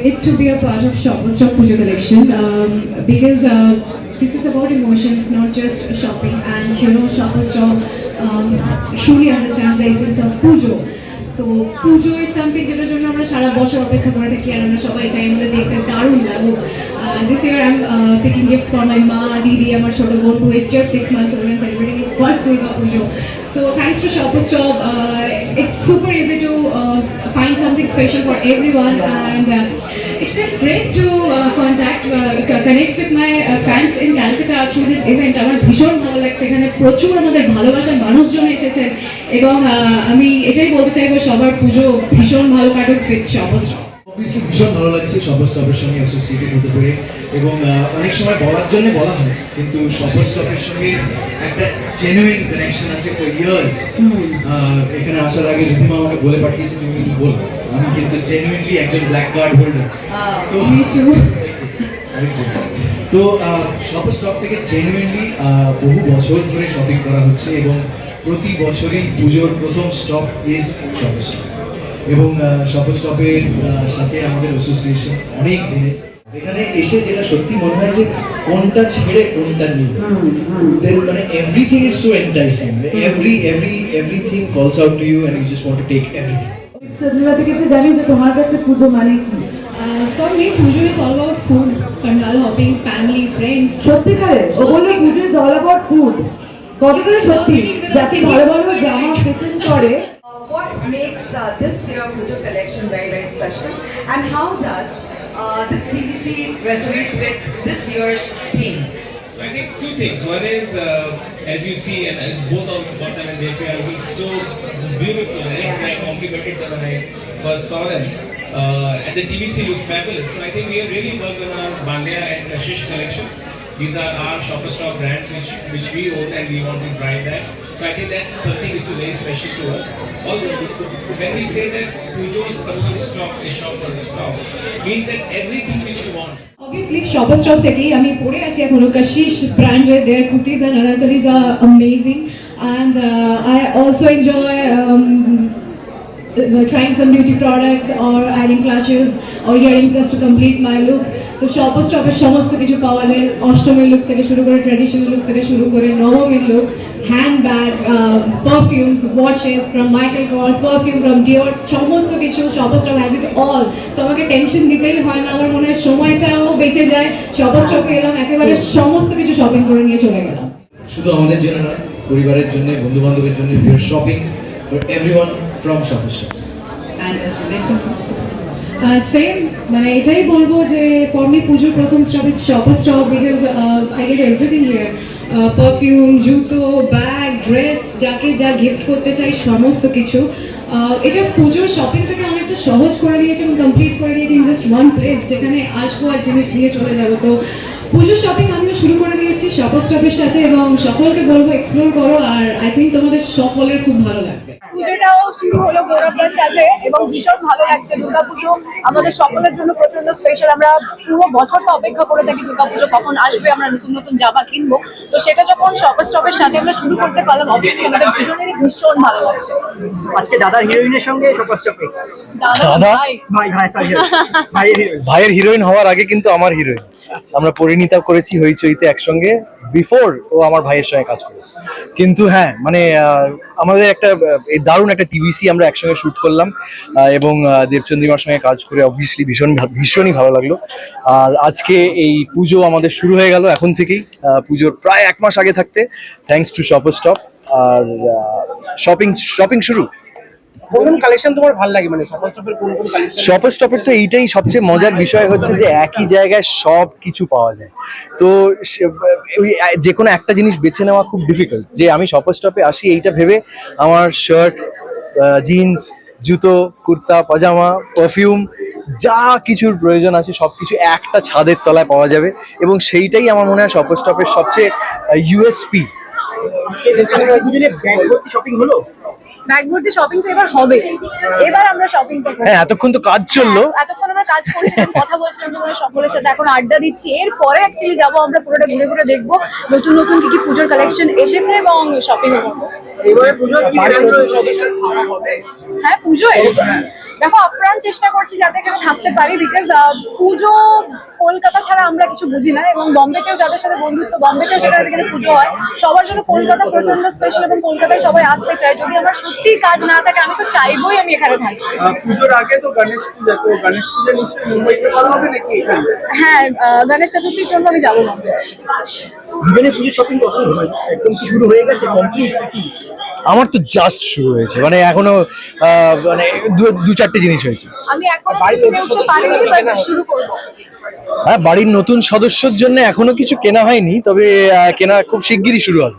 it to be a part of Shoppers Stop Puja collection um, because uh, this is about emotions, not just shopping. And you know, Shoppers Stop um, truly understands the essence of Pujo. তো পুজো is something যেটার জন্য আমরা সারা বছর অপেক্ষা করে থাকি আর আমরা সবাই চাই আমাদের দেখতে দারুণ লাগুক this year I am picking gifts for my মা দিদি আমার ছোট বোন who is just six months old and celebrating is first Durga Pujo so thanks to Shoppers Stop it's super easy to find something special for everyone and uh, it feels great to uh, contact uh, connect with my uh, fans in Calcutta through this event আমার ভীষণ ভালো লাগছে এখানে প্রচুর আমাদের ভালোবাসার মানুষজন এসেছেন এবং uh, আমি এটাই বলতে চাইব সবার পুজো ভীষণ ভালো কাটুক শপার স্টপ অবভিয়াসলি ভীষণ ভালো লাগছে শপার স্টপের সঙ্গে অ্যাসোসিয়েটেড হতে পেরে। এবং অনেক সময় বলার জন্য বলা হয় কিন্তু শপার স্টপের সঙ্গে একটা জেনুইন কানেকশন আছে ফর ইয়ার্স এখানে আসার আগে রিধিমা আমাকে বলে পাঠিয়েছে তুমি কিন্তু বলব আমি কিন্তু জেনুইনলি একজন ব্ল্যাক কার্ড হোল্ডার তো. তো শপার স্টপ থেকে জেনুইনলি বহু বছর ধরে শপিং করা হচ্ছে এবং প্রতি বছরই পুজোর প্রথম স্টপ ইজ শপার স্টপ এবং শপার স্টপের সাথে আমাদের অ্যাসোসিয়েশন অনেক দিনের এখানে এসে যেটা সত্যি মনে হয় যে কোনটা ছেড়ে কোনটা নিয়ে। মানে everything is so enticing every every everything calls out to you and you just want to take everything থেকে একটু জানি যে তোমার কাছে পুজো মানে কি? Uh, for me, Pujo is all about food, pandal hopping, family, friends. সত্যিকারে? ও বলল পুজো ইজ অল অ্যাবাউট ফুড কতটা সত্যি? যাকে ভালো ভালো জামা ফিটিং করে uh, this year Pujo collection very, very special? And how does uh, this TVC resonates with this year's theme? So I think two things. One is, uh, as you see, and as both of Bottom and Depi are looking so beautiful, and I complimented them when I first saw them. Uh, and the TVC looks fabulous. So I think we have really worked on our Bandya and Kashish collection. These are our shopper stock brands which, which we own and we want to drive that. So I think that's something which is very special to us. Also, when we say that Pujo's Kapoor stock is shopper stock, means that everything which you want. Obviously, Shopper Stop থেকেই আমি পরে আসি এখনও their kurtis and anarkalis are amazing and uh, I also enjoy um, trying some beauty products or adding clutches or earrings just to complete my look. তো shopper স্টপের সমস্ত কিছু পাওয়া যায় অষ্টমীর লুক থেকে শুরু করে ট্র্যাডিশনাল লুক থেকে শুরু করে নবমীর look handbag perfumes watches from Michael Kors perfume from Dior's সমস্ত কিছু Shoppers Stop has it all তো আমাকে টেনশন দিতেই হয় না আমার মনে হয় সময়টাও বেঁচে যায়। শপার স্টপে এলাম একেবারে সমস্ত কিছু শপিং করে নিয়ে চলে গেলাম। শুধু আমাদের জন্য নয় পরিবারের জন্য বন্ধু বান্ধবের জন্য we are shopping for everyone from Shoppers Stop And as you mentioned, same মানে এটাই বলব যে ফর মি পুজোর প্রথম stop is Shoppers Stop because I get everything here perfume জুতো ব্যাগ ড্রেস যাকে যা গিফট করতে চাই, সমস্ত কিছু। এটা পুজোর শপিংটাকে অনেকটা সহজ করে দিয়েছে এবং কমপ্লিট করে দিয়েছে ইন জাস্ট ওয়ান প্লেস যেখানে আসব আর জিনিস নিয়ে চলে যাব। তো পুজোর শপিং আমিও শুরু করে দিয়েছি শপার স্টপের সাথে এবং সকলকে বলব এক্সপ্লোর করো আর আই থিঙ্ক তোমাদের সকলের খুব ভালো লাগবে। পুজোটাও শুরু হলো গৌরবদার সাথে এবং ভীষণ ভালো লাগছে দুর্গাপুজো। আমাদের সকলের জন্য প্রচণ্ড স্পেশাল আমরা পুরো বছরটা অপেক্ষা করে থাকি দুর্গাপুজো কখন আসবে আমরা নতুন নতুন জামা কিনবো। তো সেটা যখন শপার স্টপের সাথে আমরা শুরু করতে পারলাম অবভিয়াসলি আমাদের দুজনেরই ভীষণ ভালো লাগছে। আজকে দাদার হিরোইনের সঙ্গে সুপার স্টপে দাদা? ভাই। ভাই ভাই ভাইয়ের হিরোইন হওয়ার আগে কিন্তু আমার হিরোইন আমরা পরিণীতা করেছি হইচইতে একসঙ্গে বিফোর ও আমার ভাইয়ের সঙ্গে কাজ করেছে। কিন্তু হ্যাঁ মানে আমাদের একটা দারুণ একটা টিভিসি আমরা একসঙ্গে শুট করলাম এবং দেবচন্দ্রিমার সঙ্গে কাজ করে অবভিয়াসলি ভীষণ ভীষণই ভালো লাগল। আর আজকে এই পুজো আমাদের শুরু হয়ে গেল এখন থেকেই পুজোর প্রায় এক মাস আগে থাকতে থ্যাঙ্কস টু শপার স্টপ আর শপিং শপিং শুরু। কোন কালেকশন তোমার ভালো লাগে? মানে সুপার স্টপের কোন কোন কালেকশন শপার স্টপের তো এইটাই সবচেয়ে মজার বিষয় হচ্ছে যে একই জায়গায় সব কিছু পাওয়া যায়। তো যে কোনো একটা জিনিস বেছে নেওয়া খুব ডিফিকাল্ট যে আমি শপার স্টপে আসি এইটা ভেবে আমার শার্ট জিন্স জুতো কুর্তা পাজামা পারফিউম যা কিছুর প্রয়োজন আছে সব কিছু একটা ছাদের তলায় পাওয়া যাবে। এবং সেইটাই আমার মনে হয় শপার স্টপের সবচেয়ে ইউএসপি আজকে শপিং হলো? ব্যাগ ভর্তি শপিংটা এবার হবে। এবার আমরা শপিংটা করব। হ্যাঁ এতক্ষণ তো কাজ চলল। এতক্ষণ আমরা কাজ করছিলাম কথা বলছিলাম তোমাদের সকলের সাথে এখন আড্ডা দিচ্ছি। এরপরে অ্যাকচুয়ালি যাব আমরা পুরোটা ঘুরে ঘুরে দেখব নতুন নতুন কি কি পুজোর কালেকশন এসেছে এবং শপিং করব। এবারে পুজো দেখো আপ্রাণ চেষ্টা করছি যাতে এখানে থাকতে পারি বিকজ পুজো কলকাতা ছাড়া আমরা কিছু বুঝি না এবং বম্বেতেও যাদের সাথে বন্ধুত্ব বম্বেতেও সেটা যেখানে পুজো হয় সবার জন্য কলকাতা প্রচণ্ড স্পেশাল এবং কলকাতায় সবাই আসতে চায়। যদি আমার সত্যি কাজ না থাকে আমি তো চাইবই আমি এখানে থাকি। পুজোর আগে তো গণেশ পূজা তো গণেশ পূজা নিশ্চয়ই মুম্বাইতে করা হবে নাকি হ্যাঁ আহ, গণেশ চতুর্থীর জন্য আমি যাব বম্বে। পুজো শপিং কখন একদম কি শুরু হয়ে গেছে? কমপ্লিট নাকি? আমার তো জাস্ট শুরু হয়েছে। মানে এখনও আহ, মানে দু- দু চারটে জিনিস হয়েছে। হ্যাঁ বাড়ির নতুন সদস্যর জন্য এখনও কিছু কেনা হয়নি তবে আহ, কেনা খুব শিগগিরই শুরু হবে।